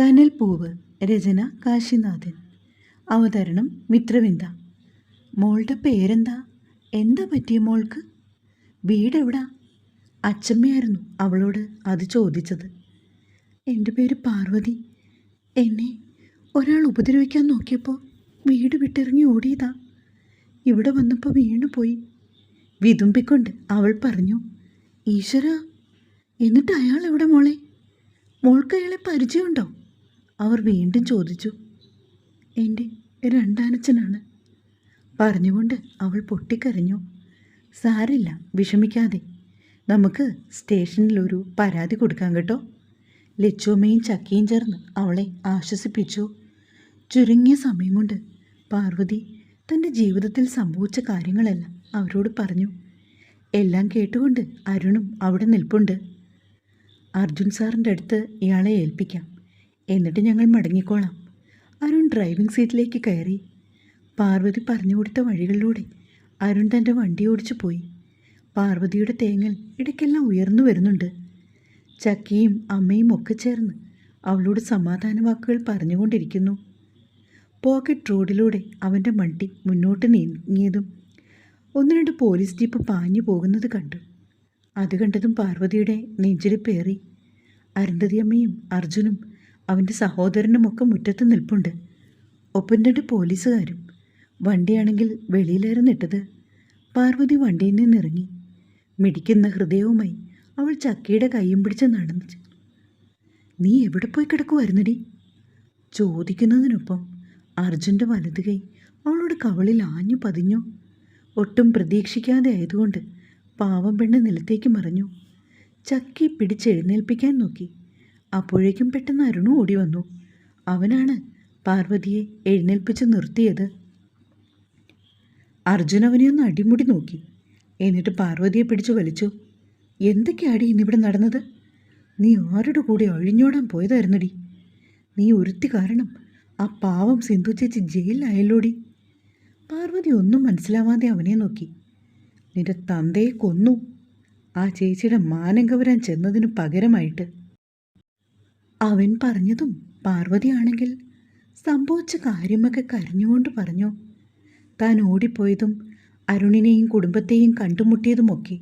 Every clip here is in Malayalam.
കനൽപ്പൂവ് രചന കാശിനാഥൻ. അവതരണം മിത്രവിന്ദ. മോളുടെ പേരെന്താ? എന്താ പറ്റിയ മോൾക്ക്? വീടെവിടാ? അച്ചമ്മയായിരുന്നു അവളോട് അത് ചോദിച്ചത്. എന്റെ പേര് പാർവതി. എന്നെ ഒരാൾ ഉപദ്രവിക്കാൻ നോക്കിയപ്പോൾ വീട് വിട്ടിറങ്ങി ഓടിയതാ. ഇവിടെ വന്നപ്പോൾ വീണുപോയി. വിതുമ്പിക്കൊണ്ട് അവൾ പറഞ്ഞു ഈശ്വര എന്നിട്ട് അയാൾ എവിടെ മോളെ? മോൾക്ക് അയാളെ പരിചയമുണ്ടോ? അവർ വീണ്ടും ചോദിച്ചു എന്റെ രണ്ടാനച്ഛനാണ് പറഞ്ഞുകൊണ്ട് അവൾ പൊട്ടിക്കരഞ്ഞു. സാരില്ല വിഷമിക്കാതെ. നമുക്ക് സ്റ്റേഷനിലൊരു പരാതി കൊടുക്കാം കേട്ടോ. ലച്ചുമ്മയും ചക്കിയും ചേർന്ന് അവളെ ആശ്വസിപ്പിച്ചു. ചുരുങ്ങിയ സമയം കൊണ്ട് പാർവതി തന്റെ ജീവിതത്തിൽ സംഭവിച്ച കാര്യങ്ങളെല്ലാം അവരോട് പറഞ്ഞു. എല്ലാം കേട്ടുകൊണ്ട് അരുണും അവിടെ നിൽപ്പുണ്ട്. അർജുൻ സാറിന്റെ അടുത്ത് ഇയാളെ ഏൽപ്പിക്കാം. എന്നിട്ട് ഞങ്ങൾ മടങ്ങിക്കോളാം. അരുൺ ഡ്രൈവിംഗ് സീറ്റിലേക്ക് കയറി. പാർവതി പറഞ്ഞു കൊടുത്ത വഴികളിലൂടെ അരുൺ തന്റെ വണ്ടി ഓടിച്ചു പോയി. പാർവതിയുടെ തേങ്ങൽ ഇടയ്ക്കെല്ലാം ഉയർന്നു വരുന്നുണ്ട്. ചക്കിയും അമ്മയും ഒക്കെ ചേർന്ന് അവളോട് സമാധാന വാക്കുകൾ പറഞ്ഞുകൊണ്ടിരിക്കുന്നു. പോക്കറ്റ് റോഡിലൂടെ അവന്റെ മണ്ടി മുന്നോട്ട് നീങ്ങിയതും ഒന്ന് രണ്ട് പോലീസ് ജീപ്പ് പാഞ്ഞു പോകുന്നത് കണ്ടു. അത് കണ്ടതും പാർവതിയുടെ നെഞ്ചിലിപ്പേറി അരുന്ധതി അമ്മയും അർജുനും അവന്റെ സഹോദരനുമൊക്കെ മുറ്റത്ത് നിൽപ്പുണ്ട്. ഒപ്പം രണ്ട് പോലീസുകാരും വണ്ടിയാണെങ്കിൽ വെളിയിലായിരുന്നു ഇട്ടത്. പാർവതി വണ്ടിയിൽ നിന്നിറങ്ങി. മിടിക്കുന്ന ഹൃദയവുമായി അവൾ ചക്കയുടെ കൈയും പിടിച്ച് നടന്നു. നീ എവിടെ പോയി കിടക്കുമായിരുന്നടി ചോദിക്കുന്നതിനൊപ്പം അർജുന്റെ വലത് കൈ അവളോട് കവളിൽ ആഞ്ഞു പതിഞ്ഞു. ഒട്ടും പ്രതീക്ഷിക്കാതെ ആയതുകൊണ്ട് പാവം പെണ്ണ് നിലത്തേക്ക് മറിഞ്ഞു. ചക്കി പിടിച്ചെഴുന്നേൽപ്പിക്കാൻ നോക്കി. അപ്പോഴേക്കും പെട്ടെന്ന് അരുണു ഓടി വന്നു. അവനാണ് പാർവതിയെ എഴുന്നേൽപ്പിച്ച് നിർത്തിയത്. അർജുൻ അവനെ ഒന്ന് അടിമുടി നോക്കി. എന്നിട്ട് പാർവതിയെ പിടിച്ചു വലിച്ചു. എന്തൊക്കെയാടി ഇന്നിവിടെ നടന്നത്? നീ ആരുടെ കൂടെ അഴിഞ്ഞോടാൻ പോയതായിരുന്നടി? നീ ഒരുത്തി കാരണം ആ പാവം സിന്ധു ചേച്ചി ജയിലിലായല്ലോടി? പാർവതി ഒന്നും മനസ്സിലാവാതെ അവനെ നോക്കി. നിന്റെ തന്തയെ കൊന്നു. ആ ചേച്ചിയുടെ മാനം കവരാൻ ചെന്നതിന് പകരമായിട്ട് അവൻ പറഞ്ഞതും പാർവതിയാണെങ്കിൽ സംഭവിച്ച കാര്യമൊക്കെ കരഞ്ഞുകൊണ്ട് പറഞ്ഞു. താൻ ഓടിപ്പോയതും അരുണിനെയും കുടുംബത്തെയും കണ്ടുമുട്ടിയതുമൊക്കെ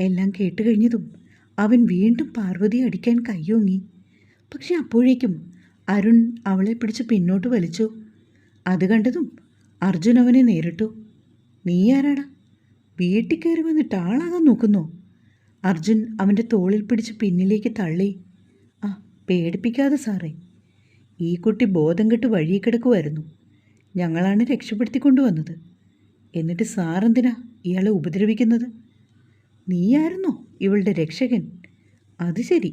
എല്ലാം കേട്ടുകഴിഞ്ഞതും അവൻ വീണ്ടും പാർവതി അടിക്കാൻ കയ്യോങ്ങി. പക്ഷെ അപ്പോഴേക്കും അരുൺ അവളെ പിടിച്ച് പിന്നോട്ട് വലിച്ചു. അത് കണ്ടതും അർജുൻ അവനെ നേരിട്ടു. നീ ആരാടാ? വീട്ടിൽ കയറി വന്നിട്ട് ആളാകാൻ നോക്കുന്നോ? അർജുൻ അവന്റെ തോളിൽ പിടിച്ച് പിന്നിലേക്ക് തള്ളി. പേടിപ്പിക്കാതെ സാറേ ഈ കുട്ടി ബോധം കെട്ട് വഴി കിടക്കുമായിരുന്നു ഞങ്ങളാണ് രക്ഷപ്പെടുത്തി രക്ഷപ്പെടുത്തിക്കൊണ്ടുവന്നത് എന്നിട്ട് സാറെന്തിനാ ഇയാളെ ഉപദ്രവിക്കുന്നത്? നീയായിരുന്നോ ഇവളുടെ രക്ഷകൻ? അത് ശരി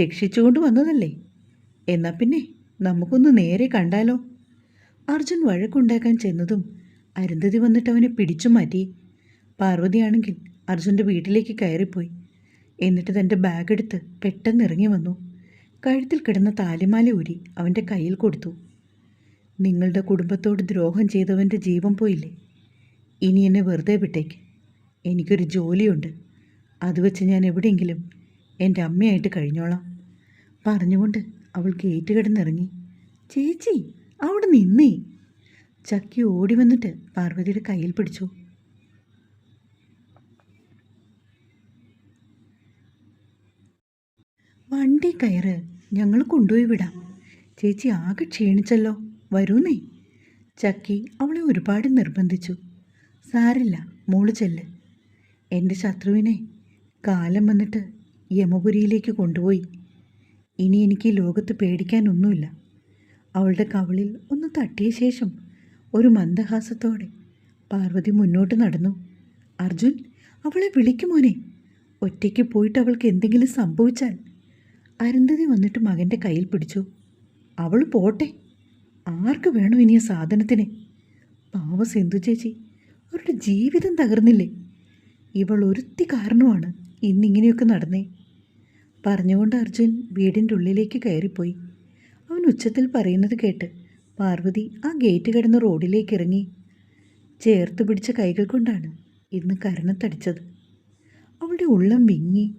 രക്ഷിച്ചുകൊണ്ട് വന്നതല്ലേ. എന്നാൽ പിന്നെ നമുക്കൊന്ന് നേരെ കണ്ടാലോ? അർജുൻ വഴക്കുണ്ടാക്കാൻ ചെന്നതും അരുന്ധതി വന്നിട്ട് അവനെ പിടിച്ചു മാറ്റി. പാർവതിയാണെങ്കിൽ അർജുന്റെ വീട്ടിലേക്ക് കയറിപ്പോയി. എന്നിട്ട് തന്റെ ബാഗ് എടുത്ത് പെട്ടെന്ന് ഇറങ്ങി വന്നു. കഴുത്തിൽ കിടന്ന താലിമാല ഊരി അവന്റെ കയ്യിൽ കൊടുത്തു. നിങ്ങളുടെ കുടുംബത്തോട് ദ്രോഹം ചെയ്തവന്റെ ജീവൻ പോയില്ലേ? ഇനി എന്നെ വെറുതെ വിട്ടേക്ക്. എനിക്കൊരു ജോലിയുണ്ട്. അത് വെച്ച് ഞാൻ എവിടെയെങ്കിലും എന്റെ അമ്മയായിട്ട് കഴിഞ്ഞോളാം. പറഞ്ഞുകൊണ്ട് അവൾ ഗേറ്റ് കിടന്നിറങ്ങി. ചേച്ചി അവിടെ നിന്നേ. ചക്കി ഓടി വന്നിട്ട് പാർവതിയുടെ കയ്യിൽ പിടിച്ചു. വണ്ടി കയറ് ഞങ്ങൾ കൊണ്ടുപോയി വിടാം. ചേച്ചി ആകെ ക്ഷീണിച്ചല്ലോ. വരൂന്നേ. ചക്കി അവളെ ഒരുപാട് നിർബന്ധിച്ചു. സാരില്ല മോൾ ചെല്ല്. എന്റെ ശത്രുവിനെ കാലം വന്നിട്ട് യമപുരിയിലേക്ക് കൊണ്ടുപോയി. ഇനി എനിക്ക് ലോകത്ത് പേടിക്കാനൊന്നുമില്ല. അവളുടെ കവളിൽ ഒന്ന് തട്ടിയ ശേഷം ഒരു മന്ദഹാസത്തോടെ പാർവതി മുന്നോട്ട് നടന്നു. അർജുൻ അവളെ വിളിക്കുമോനെ ഒറ്റയ്ക്ക് പോയിട്ട് അവൾക്ക് എന്തെങ്കിലും സംഭവിച്ചാൽ അരുന്ധതി വന്നിട്ട് മകന്റെ കയ്യിൽ പിടിച്ചു. അവൾ പോട്ടെ. ആർക്ക് വേണം ഇനി ആ സാധനത്തിന്? പാവ സിന്ധു ചേച്ചി അവരുടെ ജീവിതം തകർന്നില്ലേ? ഇവൾ ഒരുത്തി കാരണമാണ് ഇന്നിങ്ങനെയൊക്കെ നടന്നേ. പറഞ്ഞുകൊണ്ട് അർജുൻ വീടിന്റെ ഉള്ളിലേക്ക് കയറിപ്പോയി. അവൻ ഉച്ചത്തിൽ പറയുന്നത് കേട്ട് പാർവതി ആ ഗേറ്റ് കിടന്ന റോഡിലേക്ക് ഇറങ്ങി. ചേർത്ത് പിടിച്ച കൈകൾ കൊണ്ടാണ് ഇന്ന് കരണത്തടിച്ചത്. അവളുടെ ഉള്ളം വിങ്ങി.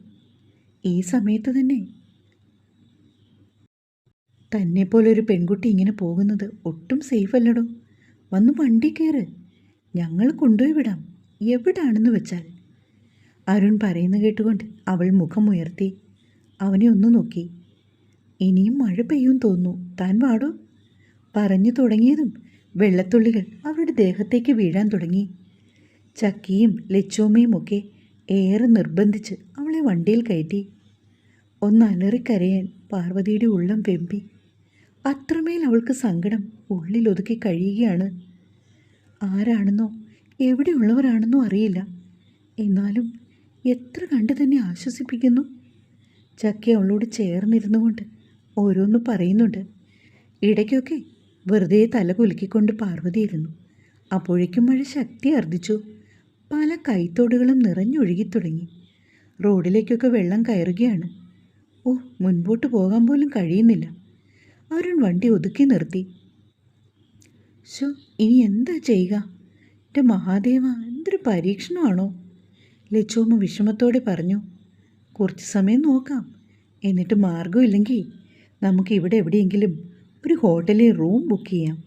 ഈ സമയത്ത് തന്നെ തന്നെപ്പോലൊരു പെൺകുട്ടി ഇങ്ങനെ പോകുന്നത് ഒട്ടും സേഫ് അല്ലടോ വന്ന് വണ്ടി കയറ് ഞങ്ങൾ കൊണ്ടുപോയി വിടാം. എവിടാണെന്ന് വെച്ചാൽ. അരുൺ പറയുന്ന കേട്ടുകൊണ്ട് അവൾ മുഖമുയർത്തി അവനെ ഒന്ന് നോക്കി. ഇനിയും മഴ പെയ്യും തോന്നുന്നു. താൻ വാടോ? പറഞ്ഞു തുടങ്ങിയതും വെള്ളത്തുള്ളികൾ അവരുടെ ദേഹത്തേക്ക് വീഴാൻ തുടങ്ങി. ചക്കിയും ലച്ചോമയും ഒക്കെ ഏറെ നിർബന്ധിച്ച് അവളെ വണ്ടിയിൽ കയറ്റി. ഒന്ന് അലറിക്കരയാൻ പാർവതിയുടെ ഉള്ളം വെമ്പി. അത്രമേൽ അവൾക്ക് സങ്കടം ഉള്ളിലൊതുക്കി കഴിയുകയാണ്. ആരാണെന്നോ എവിടെയുള്ളവരാണെന്നോ അറിയില്ല. എന്നാലും എത്ര കണ്ടു തന്നെ ആശ്വസിപ്പിക്കുന്നു. ചക്കി അവളോട് ചേർന്നിരുന്നു കൊണ്ട് ഓരോന്ന് പറയുന്നുണ്ട്. ഇടയ്ക്കൊക്കെ വെറുതെ തല കുലുക്കിക്കൊണ്ട് പാർവതിയിരുന്നു അപ്പോഴേക്കും മഴ ശക്തി അർദ്ധിച്ചു പല കൈത്തോടുകളും നിറഞ്ഞൊഴുകി തുടങ്ങി. റോഡിലേക്കൊക്കെ വെള്ളം കയറുകയാണ്. ഓ മുൻപോട്ട് പോകാൻ പോലും കഴിയുന്നില്ല. അരുൺ വണ്ടി ഒതുക്കി നിർത്തി. ശോ ഇനി എന്താ ചെയ്യുക? എന്റെ മഹാദേവ എന്തൊരു പരീക്ഷണമാണോ? ലച്ചോമ്മ വിഷമത്തോടെ പറഞ്ഞു കുറച്ച് സമയം നോക്കാം. എന്നിട്ട് മാർഗമില്ലെങ്കിൽ നമുക്ക് ഇവിടെ എവിടെയെങ്കിലും ഒരു ഹോട്ടലിൽ റൂം ബുക്ക് ചെയ്യാം.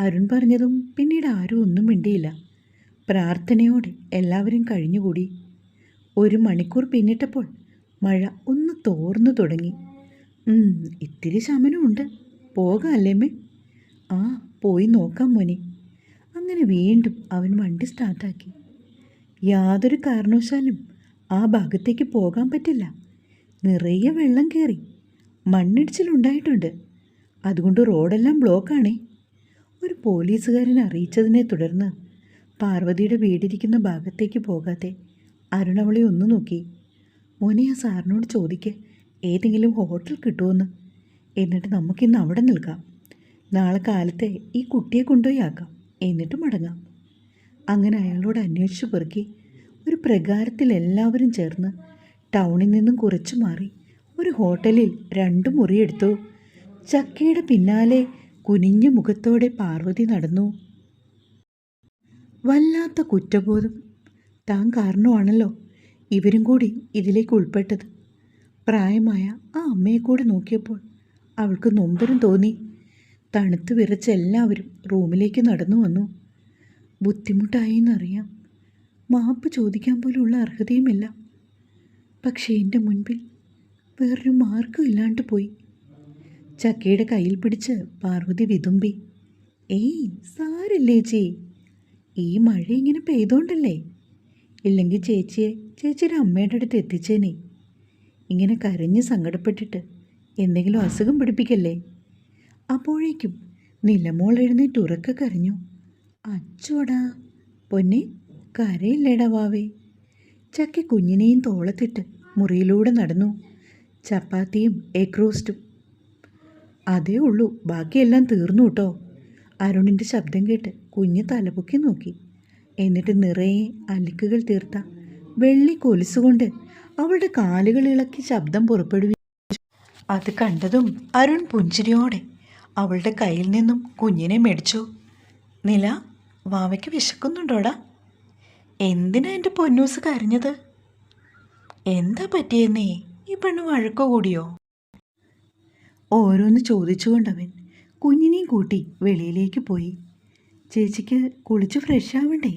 അരുൺ പറഞ്ഞതും പിന്നീട് ആരും ഒന്നും മിണ്ടിയില്ല. പ്രാർത്ഥനയോടെ എല്ലാവരും കഴിഞ്ഞുകൂടി. ഒരു മണിക്കൂർ പിന്നിട്ടപ്പോൾ മഴ ഒന്ന് തോർന്നു തുടങ്ങി. ഇത്തിരി ശമനമുണ്ട് പോകാം ആ പോയി നോക്കാം മോനെ. അങ്ങനെ വീണ്ടും അവൻ വണ്ടി സ്റ്റാർട്ടാക്കി. യാതൊരു കാരണവശാലും ആ ഭാഗത്തേക്ക് പോകാൻ പറ്റില്ല. നിറയെ വെള്ളം കയറി മണ്ണിടിച്ചിലുണ്ടായിട്ടുണ്ട് അതുകൊണ്ട് റോഡെല്ലാം ബ്ലോക്കാണേ. ഒരു പോലീസുകാരൻ അറിയിച്ചതിനെ തുടർന്ന് പാർവതിയുടെ വീടിരിക്കുന്ന ഭാഗത്തേക്ക് പോകാതെ അരുണവളി ഒന്ന് നോക്കി. മോനെ ആ സാറിനോട് ചോദിക്ക്. ഏതെങ്കിലും ഹോട്ടൽ കിട്ടുമെന്ന് എന്നിട്ട് നമുക്കിന്ന് അവിടെ നിൽക്കാം. നാളെ കാലത്തെ ഈ കുട്ടിയെ കൊണ്ടുപോയി ആക്കാം എന്നിട്ട് മടങ്ങാം അങ്ങനെ അയാളോട് അന്വേഷിച്ചു പെറുക്കി ഒരു പ്രകാരത്തിൽ എല്ലാവരും ചേർന്ന് ടൗണിൽ നിന്നും കുറച്ചു മാറി ഒരു ഹോട്ടലിൽ രണ്ട് മുറിയെടുത്തു ചക്കയുടെ പിന്നാലെ കുനിഞ്ഞ മുഖത്തോടെ പാർവതി നടന്നു. വല്ലാത്ത കുറ്റബോധം. താൻ കാരണമാണല്ലോ ഇവരും കൂടി ഇതിലേക്ക് ഉൾപ്പെട്ടത്. പ്രായമായ ആ അമ്മയെ കൂടെ നോക്കിയപ്പോൾ അവൾക്ക് നൊമ്പരം തോന്നി. തണുത്ത് വിറച്ച എല്ലാവരും റൂമിലേക്ക് നടന്നു വന്നു. ബുദ്ധിമുട്ടായി എന്നറിയാം മാപ്പ് ചോദിക്കാൻ പോലുള്ള അർഹതയുമില്ല. പക്ഷേ എന്റെ മുൻപിൽ വേറൊരു മാർക്കും ഇല്ലാണ്ട് പോയി. ചക്കയുടെ കയ്യിൽ പിടിച്ച് പാർവതി വിതുമ്പി ഏയ് സാരല്ലേ ചേ ഈ മഴ ഇങ്ങനെ പെയ്തോണ്ടല്ലേ? ഇല്ലെങ്കിൽ ചേച്ചിയെ ചേച്ചിയുടെ അമ്മയുടെ അടുത്ത് എത്തിച്ചേനെ. ഇങ്ങനെ കരഞ്ഞ് സങ്കടപ്പെട്ടിട്ട് എന്തെങ്കിലും അസുഖം പിടിപ്പിക്കല്ലേ? അപ്പോഴേക്കും നിലമോൾ എഴുന്നേറ്റ് ഉറക്ക കരഞ്ഞു. അച്ചോടാ പൊന്നെ കരയില്ലേടാ വാവേ. ചക്കി കുഞ്ഞിനെയും തോളത്തിട്ട് മുറിയിലൂടെ നടന്നു. ചപ്പാത്തിയും എഗ് റോസ്റ്റും അതേ ഉള്ളൂ ബാക്കിയെല്ലാം തീർന്നു കേട്ടോ. അരുണിന്റെ ശബ്ദം കേട്ട് കുഞ്ഞ് തലപൊക്കി നോക്കി. എന്നിട്ട് നിറയെ അലിക്കുകൾ തീർത്ത. വെള്ളി കൊലുസുകൊണ്ട് അവളുടെ കാലുകൾ ഇളക്കി ശബ്ദം പുറപ്പെടുവിച്ചു അത് കണ്ടതും അരുൺ പുഞ്ചിരിയോടെ അവളുടെ കയ്യിൽ നിന്നും കുഞ്ഞിനെ മേടിച്ചു. നില വാവയ്ക്ക് വിശക്കുന്നുണ്ടോടാ? എന്തിനാ എന്റെ പൊന്നൂസ് കരഞ്ഞത്? എന്താ പറ്റിയെന്നേ? ഈ പെണ്ണ് വഴക്കു കൂടിയോ? ഓരോന്ന് ചോദിച്ചുകൊണ്ടവൻ കുഞ്ഞിനെയും കൂട്ടി വെളിയിലേക്ക് പോയി. ചേച്ചിക്ക് കുളിച്ച് ഫ്രഷ് ആവണ്ടേ?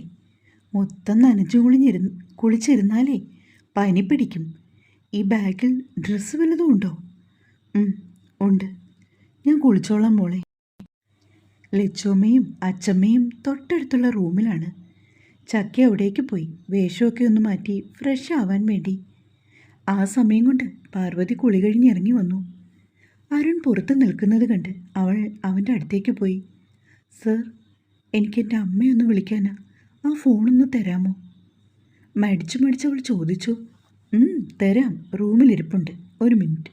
മൊത്തം നനച്ചു കുളിഞ്ഞിരുന്ന് കുളിച്ചിരുന്നാലേ പനി പിടിക്കും. ഈ ബാഗിൽ ഡ്രസ്സ് വല്ലതും ഉണ്ടോ? ഉണ്ട്. ഞാൻ കുളിച്ചോളാം മോളെ. ലച്ചോമ്മയും അച്ചമ്മയും തൊട്ടടുത്തുള്ള റൂമിലാണ്. ചക്ക അവിടേക്ക് പോയി. വേഷമൊക്കെ ഒന്ന് മാറ്റി ഫ്രഷ് ആവാൻ വേണ്ടി. ആ സമയം കൊണ്ട് പാർവതി കുളി കഴിഞ്ഞിറങ്ങി വന്നു. അരുൺ പുറത്ത് നിൽക്കുന്നത് കണ്ട് അവൾ അവന്റെ അടുത്തേക്ക് പോയി. സർ എനിക്ക് എന്റെ അമ്മയൊന്ന് വിളിക്കാനാ. ആ ഫോണൊന്ന് തരാമോ? മടിച്ചു മടിച്ച് അവൾ ചോദിച്ചു. "ഉം, തരാം. റൂമിലിരിപ്പുണ്ട്. ഒരു മിനിറ്റ്.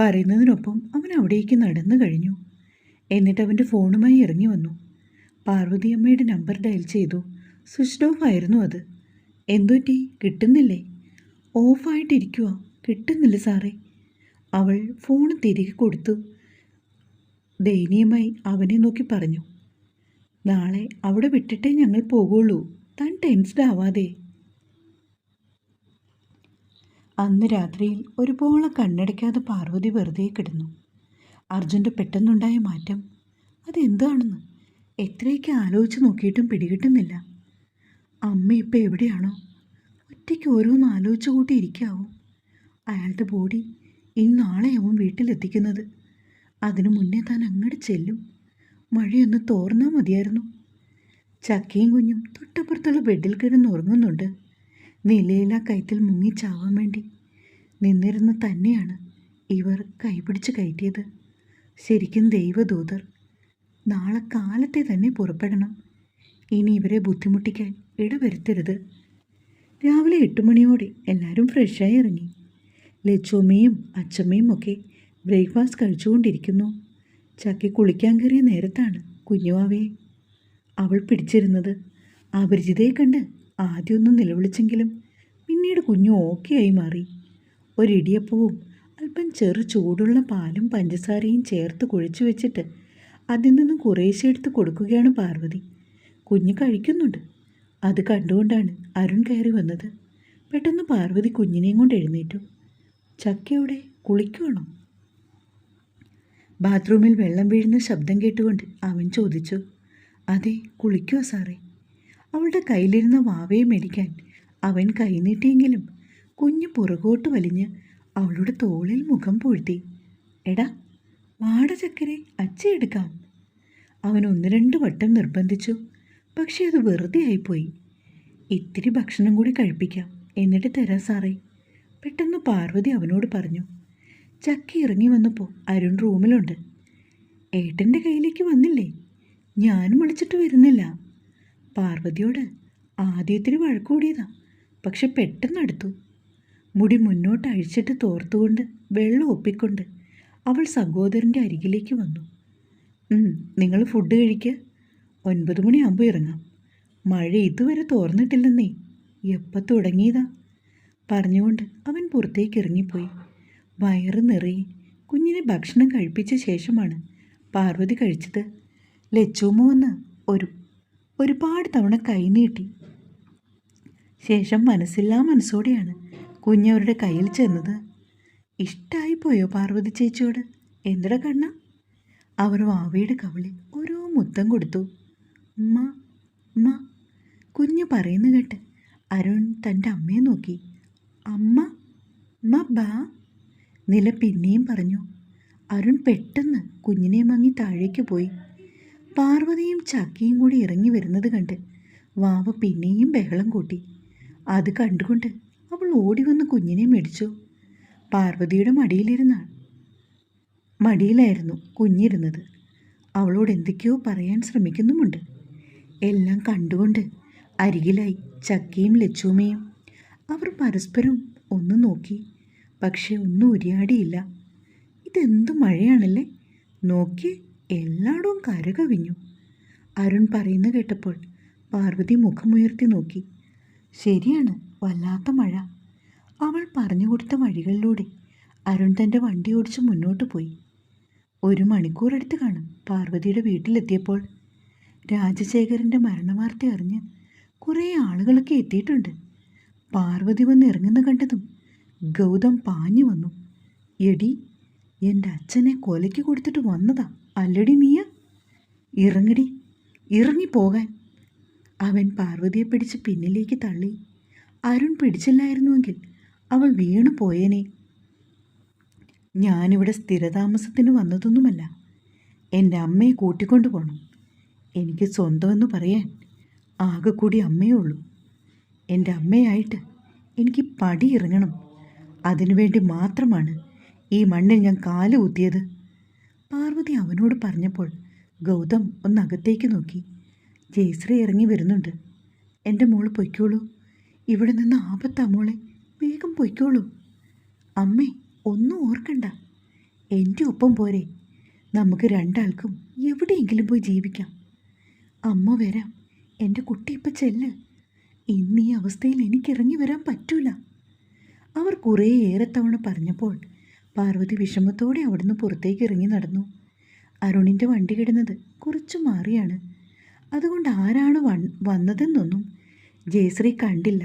പറയുന്നതിനൊപ്പം അവൻ അവിടേക്ക് നടന്നു കഴിഞ്ഞു. എന്നിട്ട് അവന്റെ ഫോണുമായി ഇറങ്ങി വന്നു. പാർവതിയമ്മയുടെ നമ്പർ ഡയൽ ചെയ്തു. സ്വിച്ച് ഓഫ് ആയിരുന്നു അത്. എന്തുപറ്റി കിട്ടുന്നില്ലേ? ഓഫായിട്ടിരിക്കുക കിട്ടുന്നില്ല സാറേ. അവൾ ഫോൺ തിരികെ കൊടുത്തു. ദയനീയമായി അവനെ നോക്കി പറഞ്ഞു. നാളെ അവിടെ വിട്ടിട്ടേ ഞങ്ങൾ പോകുള്ളൂ താൻ ടെൻസ്ഡ് ആവാതെ. അന്ന് രാത്രിയിൽ ഒരുപോലെ കണ്ണടയ്ക്കാതെ പാർവതി വെറുതെ കിടന്നു. അർജുന്റെ പെട്ടെന്നുണ്ടായ മാറ്റം അതെന്താണെന്ന് എത്രയൊക്കെ ആലോചിച്ച് നോക്കിയിട്ടും പിടികിട്ടുന്നില്ല. അമ്മ ഇപ്പം എവിടെയാണോ? ഒറ്റയ്ക്ക് ഓരോന്ന് ആലോചിച്ച് കൂട്ടി ഇരിക്കാവും? അയാളുടെ ബോഡി ഇന്നാളെയാവും വീട്ടിലെത്തിക്കുന്നത്. അതിനു മുന്നേ താൻ അങ്ങോട്ട് ചെല്ലും. മഴയൊന്ന് തോർന്നാൽ മതിയായിരുന്നു. ചക്കയും കുഞ്ഞും തൊട്ടപ്പുറത്തുള്ള ബെഡിൽ കിടന്ന് ഉറങ്ങുന്നുണ്ട്. നിലയില കയറ്റിൽ മുങ്ങിച്ചാവാൻ വേണ്ടി നിന്നിരുന്ന തന്നെയാണ് ഇവർ കൈപിടിച്ച് കയറ്റിയത്. ശരിക്കും ദൈവദൂതർ നാളെ കാലത്തെ തന്നെ പുറപ്പെടണം. ഇനി ഇവരെ ബുദ്ധിമുട്ടിക്കാൻ ഇടവരുത്തരുത്. രാവിലെ എട്ട് മണിയോടെ എല്ലാവരും ഫ്രഷായി ഇറങ്ങി. ലച്ചുമ്മയും അച്ചമ്മയും ഒക്കെ ബ്രേക്ക്ഫാസ്റ്റ് കഴിച്ചുകൊണ്ടിരിക്കുന്നു. ചക്കി കുളിക്കാൻ കയറിയ നേരത്താണ് കുഞ്ഞുവാവേ അവൾ പിടിച്ചിരുന്നത്. അപരിചിതയെ കണ്ട് ആദ്യമൊന്നും നിലവിളിച്ചെങ്കിലും പിന്നീട് കുഞ്ഞു ഓക്കെയായി മാറി. ഒരിടിയപ്പവും അല്പം ചെറു ചൂടുള്ള പാലും പഞ്ചസാരയും ചേർത്ത് കുഴിച്ചു വെച്ചിട്ട് അതിൽ നിന്നും കുറേശ്ശെ എടുത്ത് കൊടുക്കുകയാണ് പാർവതി. കുഞ്ഞ് കഴിക്കുന്നുണ്ട്. അത് കണ്ടുകൊണ്ടാണ് അരുൺ കയറി വന്നത്. പെട്ടെന്ന് പാർവതി കുഞ്ഞിനെയും കൊണ്ട് എഴുന്നേറ്റു. ചക്കയോടെ കുളിക്കുവാണോ? ബാത്റൂമിൽ വെള്ളം വീഴുന്ന ശബ്ദം കേട്ടുകൊണ്ട് അവൻ ചോദിച്ചു അതെ കുളിക്കുമോ സാറേ? അവളുടെ കയ്യിലിരുന്ന വാവയെ മേടിക്കാൻ അവൻ കൈനീട്ടിയെങ്കിലും കുഞ്ഞു പുറകോട്ട് വലിഞ്ഞ് അവളുടെ തോളിൽ മുഖം പൂഴ്ത്തി. എടാ വാട ചക്കരെ അച്ഛ അവൻ ഒന്ന് രണ്ട് വട്ടം നിർബന്ധിച്ചു പക്ഷേ അത് വെറുതെ ആയിപ്പോയി. ഇത്തിരി ഭക്ഷണം കൂടി കഴിപ്പിക്കാം എന്നിട്ട് തരാം സാറേ പെട്ടെന്ന് പാർവതി അവനോട് പറഞ്ഞു. ചക്കി ഇറങ്ങി വന്നപ്പോൾ അരുൺ റൂമിലുണ്ട്. ഏട്ടന്റെ കയ്യിലേക്ക് വന്നില്ലേ? ഞാനും വിളിച്ചിട്ട് വരുന്നില്ല. പാർവതിയോട് ആദ്യത്തിന് വഴക്കൂടിയതാ പക്ഷെ പെട്ടെന്ന് അടുത്തു മുടി മുന്നോട്ട് അഴിച്ചിട്ട് തോർത്തുകൊണ്ട് വെള്ളം ഒപ്പിക്കൊണ്ട് അവൾ സഹോദരന്റെ അരികിലേക്ക് വന്നു. നിങ്ങൾ ഫുഡ് കഴിക്കുക ഒൻപത് മണിയാകുമ്പോൾ ഇറങ്ങാം. മഴ ഇതുവരെ തോർന്നിട്ടില്ലെന്നേ എപ്പോൾ തുടങ്ങിയതാ? പറഞ്ഞുകൊണ്ട് അവൻ പുറത്തേക്ക് ഇറങ്ങിപ്പോയി. വയറ് നിറയെ. കുഞ്ഞിനെ ഭക്ഷണം കഴിപ്പിച്ച ശേഷമാണ് പാർവതി കഴിച്ചത്. ലച്ചുമ്മ വന്ന് ഒരു ഒരുപാട് തവണ കൈനീട്ടി ശേഷം മനസ്സില്ലാ മനസ്സോടെയാണ് കുഞ്ഞവരുടെ കയ്യിൽ ചെന്നത്. ഇഷ്ടമായിപ്പോയോ പാർവതി ചേച്ചിയോട്? എന്തിട കണ്ണ? അവർ വാവയുടെ കവളിൽ ഓരോ മുത്തം കൊടുത്തു. ഉമ്മ ഉമ്മ കുഞ്ഞു പറയുന്നു കേട്ട് അരുൺ തന്റെ അമ്മയെ നോക്കി. അമ്മ ഉമ്മ ബാ. നില പിന്നെയും പറഞ്ഞു. അരുൺ പെട്ടെന്ന് കുഞ്ഞിനെ മങ്ങി താഴേക്ക് പോയി. പാർവതിയും ചക്കിയും കൂടി ഇറങ്ങി വരുന്നത് കണ്ട് വാവ പിന്നെയും ബഹളം കൂട്ടി. അത് കണ്ടുകൊണ്ട് അവൾ ഓടി വന്ന് കുഞ്ഞിനെ മേടിച്ചു. പാർവതിയുടെ മടിയിലിരുന്നാൾ മടിയിലായിരുന്നു കുഞ്ഞിരുന്നത്. അവളോട് എന്തൊക്കെയോ പറയാൻ ശ്രമിക്കുന്നുമുണ്ട്. എല്ലാം കണ്ടുകൊണ്ട് അരികിലായി ചക്കിയും ലച്ചുമയും അവർ പരസ്പരം ഒന്ന് നോക്കി. പക്ഷെ ഒന്നും ഉരിയാടിയില്ല. ഇതെന്ത് മഴയാണല്ലേ? നോക്കി എല്ലായിടവും കരകവിഞ്ഞു. അരുൺ പറയുന്ന കേട്ടപ്പോൾ പാർവതി മുഖമുയർത്തി നോക്കി. ശരിയാണ് വല്ലാത്ത മഴ. അവൾ പറഞ്ഞു കൊടുത്ത വഴികളിലൂടെ അരുൺ തന്റെ വണ്ടി ഓടിച്ച് മുന്നോട്ട് പോയി. ഒരു മണിക്കൂറെടുത്ത് കാണും പാർവതിയുടെ വീട്ടിലെത്തിയപ്പോൾ. രാജശേഖരന്റെ മരണവാർത്ത അറിഞ്ഞ് കുറേ ആളുകളൊക്കെ എത്തിയിട്ടുണ്ട്. പാർവതി വന്ന് ഇറങ്ങുന്ന കണ്ടതും ഗൗതം പാഞ്ഞു വന്നു. എടി എന്റെ അച്ഛനെ കൊലയ്ക്ക് കൊടുത്തിട്ട് വന്നതാ. അല്ലടി നീയ. ഇറങ്ങടി. ഇറങ്ങിപ്പോകാൻ അവൻ പാർവതിയെ പിടിച്ച് പിന്നിലേക്ക് തള്ളി. അരുൺ പിടിച്ചില്ലായിരുന്നുവെങ്കിൽ അവൾ വീണു പോയേനെ. ഞാനിവിടെ സ്ഥിരതാമസത്തിന് വന്നതൊന്നുമല്ല. എന്റെ അമ്മയെ കൂട്ടിക്കൊണ്ടു പോകണം എനിക്ക് സ്വന്തമെന്ന് പറയാൻ ആകെ കൂടി അമ്മയേ ഉള്ളൂ. എന്റെ അമ്മയായിട്ട് എനിക്ക് പടി ഇറങ്ങണം. അതിനുവേണ്ടി മാത്രമാണ് ഈ മണ്ണിൽ ഞാൻ കാൽ ഊത്തിയത്. പാർവതി അവനോട് പറഞ്ഞപ്പോൾ ഗൗതം ഒന്നകത്തേക്ക് നോക്കി. ജയശ്രീ ഇറങ്ങി വരുന്നുണ്ട്. എന്റെ മോൾ പൊയ്ക്കോളൂ. ഇവിടെ നിന്ന് ആപത്താ മോളെ. വേഗം പൊയ്ക്കോളൂ. അമ്മേ ഒന്നും ഓർക്കണ്ട. എന്റെ ഒപ്പം പോരെ. നമുക്ക് രണ്ടാൾക്കും എവിടെയെങ്കിലും പോയി ജീവിക്കാം. അമ്മ വരാം. എന്റെ കുട്ടി ഇപ്പം ചെല്ല് ഇന്ന് അവസ്ഥയിൽ എനിക്കിറങ്ങി വരാൻ പറ്റൂല. അവർ കുറേയേറെ തവണ പറഞ്ഞപ്പോൾ പാർവതി വിഷമത്തോടെ അവിടുന്ന് പുറത്തേക്ക് ഇറങ്ങി നടന്നു. അരുണിന്റെ വണ്ടി കിടന്നത് കുറച്ചു മാറിയാണ്. അതുകൊണ്ട് ആരാണ് വന്നതെന്നൊന്നും ജയശ്രീ കണ്ടില്ല.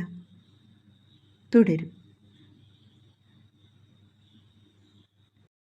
തുടരും.